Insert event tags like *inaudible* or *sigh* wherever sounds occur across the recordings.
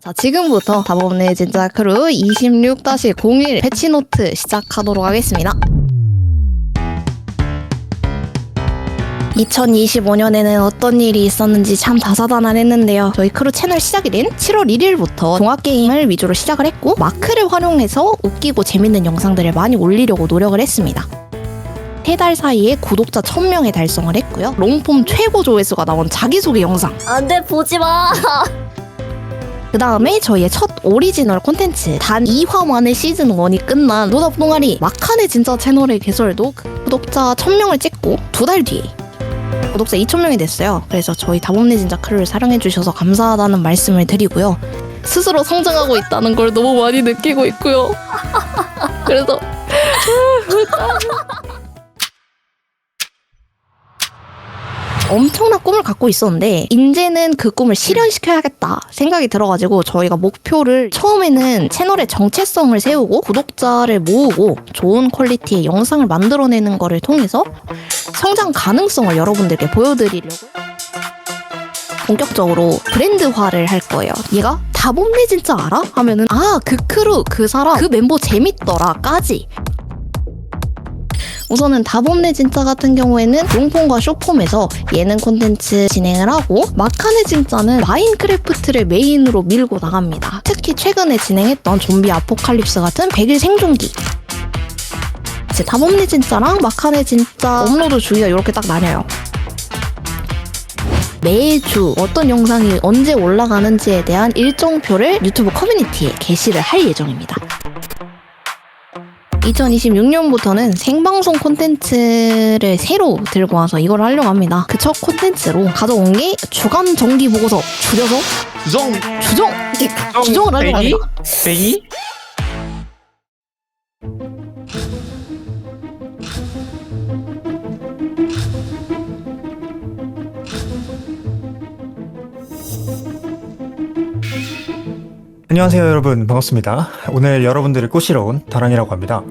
자, 지금부터 다범네 진짜 크루 26-01 패치노트 시작하도록 하겠습니다. 2025년에는 어떤 일이 있었는지 참 다사다난했는데요. 저희 크루 채널 시작이 된 7월 1일부터 종합게임을 위주로 시작을 했고 마크를 활용해서 웃기고 재밌는 영상들을 많이 올리려고 노력을 했습니다. 세달 사이에 구독자 1000명에 달성을 했고요. 롱폼 최고 조회수가 나온 자기소개 영상 안 돼 보지 마. *laughs* 그 다음에 저희의 첫 오리지널 콘텐츠 단 2화 만에 시즌 1이 끝난 로답 동아리 막판의 진짜 채널의 개설도 그 구독자 1000명을 찍고 두 달 뒤에 구독자 2000명이 됐어요. 그래서 저희 다범내 진짜 크루를 사랑해주셔서 감사하다는 말씀을 드리고요. 스스로 성장하고 있다는 걸 너무 많이 느끼고 있고요. *laughs* 그래서 엄청난 꿈을 갖고 있었는데 이제는 그 꿈을 실현시켜야겠다 생각이 들어가지고 저희가 목표를 처음에는 채널의 정체성을 세우고 구독자를 모으고 좋은 퀄리티의 영상을 만들어내는 거를 통해서 성장 가능성을 여러분들께 보여드리려고 본격적으로 브랜드화를 할 거예요. 얘가 다범내 진짜 알아? 하면은 아 그 크루 그 사람 그 멤버 재밌더라까지 우선은 다범내 진짜 같은 경우에는 롱폼과 쇼폼에서 예능 콘텐츠 진행을 하고 마카네 진짜는 마인크래프트를 메인으로 밀고 나갑니다. 특히 최근에 진행했던 좀비 아포칼립스 같은 100일 생존기 다범내 진짜랑 마카네 진짜 업로드 주기가 이렇게 딱 나뉘어요. 매주 어떤 영상이 언제 올라가는지에 대한 일정표를 유튜브 커뮤니티에 게시를 할 예정입니다. 2026년부터는 생방송 콘텐츠를 새로 들고 와서 이걸 하려고 합니다. 그 첫 콘텐츠로 가져온 게 주간 정기 보고서 줄여서 주정 주정 주정을 하려고 베이? 합니다. 베이? 안녕하세요 여러분. 반갑습니다. 오늘 여러분들을 꼬시러 온 다란이라고 합니다.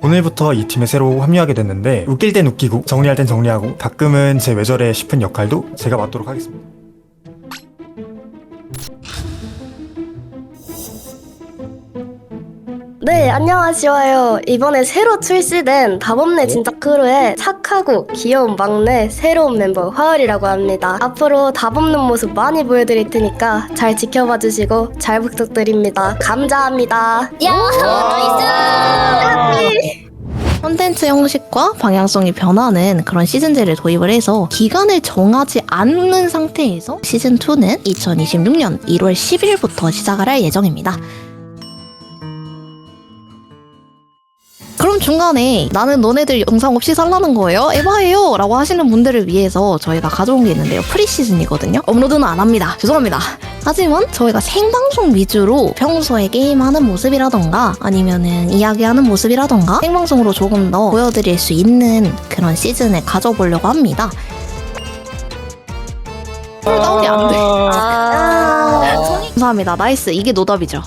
오늘부터 이 팀에 새로 합류하게 됐는데 웃길 땐 웃기고 정리할 땐 정리하고 가끔은 제왜 저래 싶은 역할도 제가 맡도록 하겠습니다 네 안녕하세요. 이번에 새로 출시된 다범내 진짜 크루의 착하고 귀여운 막내 새로운 멤버 화을이라고 합니다. 앞으로 다범는 모습 많이 보여드릴 테니까 잘 지켜봐 주시고 잘 부탁드립니다. 감사합니다. 야 나이스. 콘텐츠 형식과 방향성이 변하는 그런 시즌제를 도입을 해서 기간을 정하지 않는 상태에서 시즌2는 2026년 1월 10일부터 시작을 할 예정입니다. 중간에 나는 너네들 영상 없이 살라는 거예요? 에바예요! 라고 하시는 분들을 위해서 저희가 가져온 게 있는데요. 프리시즌이거든요. 업로드는 안 합니다. 죄송합니다. 하지만 저희가 생방송 위주로 평소에 게임하는 모습이라던가 아니면은 이야기하는 모습이라던가 생방송으로 조금 더 보여드릴 수 있는 그런 시즌을 가져보려고 합니다. 쿨다운이 안 돼. 아, 감사합니다. 나이스. 이게 노답이죠.